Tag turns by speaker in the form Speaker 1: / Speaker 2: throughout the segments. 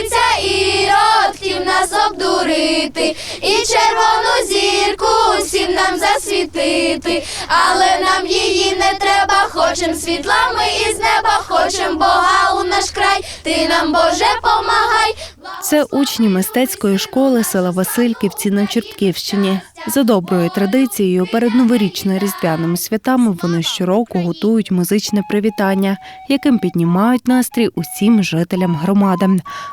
Speaker 1: Цариця іродків нас обдурити, і червону зірку всім нам засвітити, але нам її не треба, хочем світла ми із неба, хочем Бога у наш край, ти нам Боже помагай.
Speaker 2: Це учні мистецької школи села Васильківці на Чортківщині. За доброю традицією, перед новорічно-різдвяними святами вони щороку готують музичне привітання, яким піднімають настрій усім жителям громади.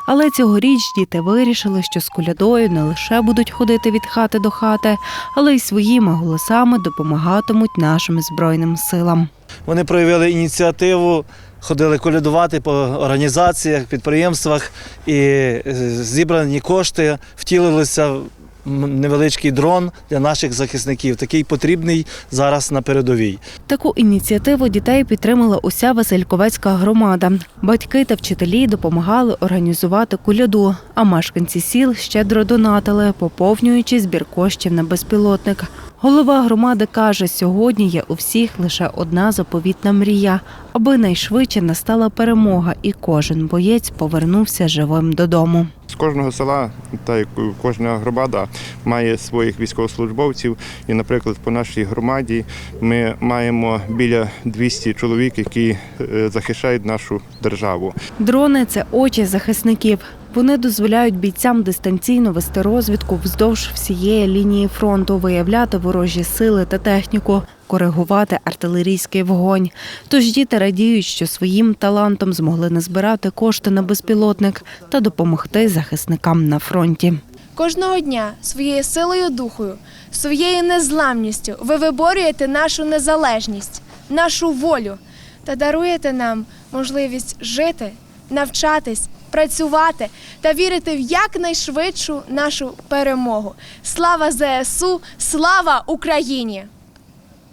Speaker 2: Але цьогоріч діти вирішили, що з колядою не лише будуть ходити від хати до хати, але й своїми голосами допомагатимуть нашим збройним силам.
Speaker 3: Вони проявили ініціативу, ходили колядувати по організаціях, підприємствах і е, зібрані кошти втілилися в невеличкий дрон для наших захисників, такий потрібний зараз на передовій.
Speaker 2: Таку ініціативу дітей підтримала уся Васильковецька громада. Батьки та вчителі допомагали організувати куляду, а мешканці сіл щедро донатили, поповнюючи збір коштів на безпілотник. Голова громади каже, сьогодні є у всіх лише одна заповітна мрія, аби найшвидше настала перемога, і кожен боєць повернувся живим додому.
Speaker 4: З кожного села та кожна громада має своїх військовослужбовців. І, наприклад, по нашій громаді ми маємо біля 200 чоловік, які е, захищають нашу державу.
Speaker 2: Дрони це очі захисників. Вони дозволяють бійцям дистанційно вести розвідку вздовж всієї лінії фронту, виявляти ворожі сили та техніку, коригувати артилерійський вогонь. Тож діти радіють, що своїм талантом змогли назбирати кошти на безпілотник та допомогти захисникам на фронті.
Speaker 5: Кожного дня своєю силою духою, своєю незламністю ви виборюєте нашу незалежність, нашу волю та даруєте нам можливість жити, навчатись, працювати та вірити в якнайшвидшу нашу перемогу. Слава ЗСУ! Слава Україні!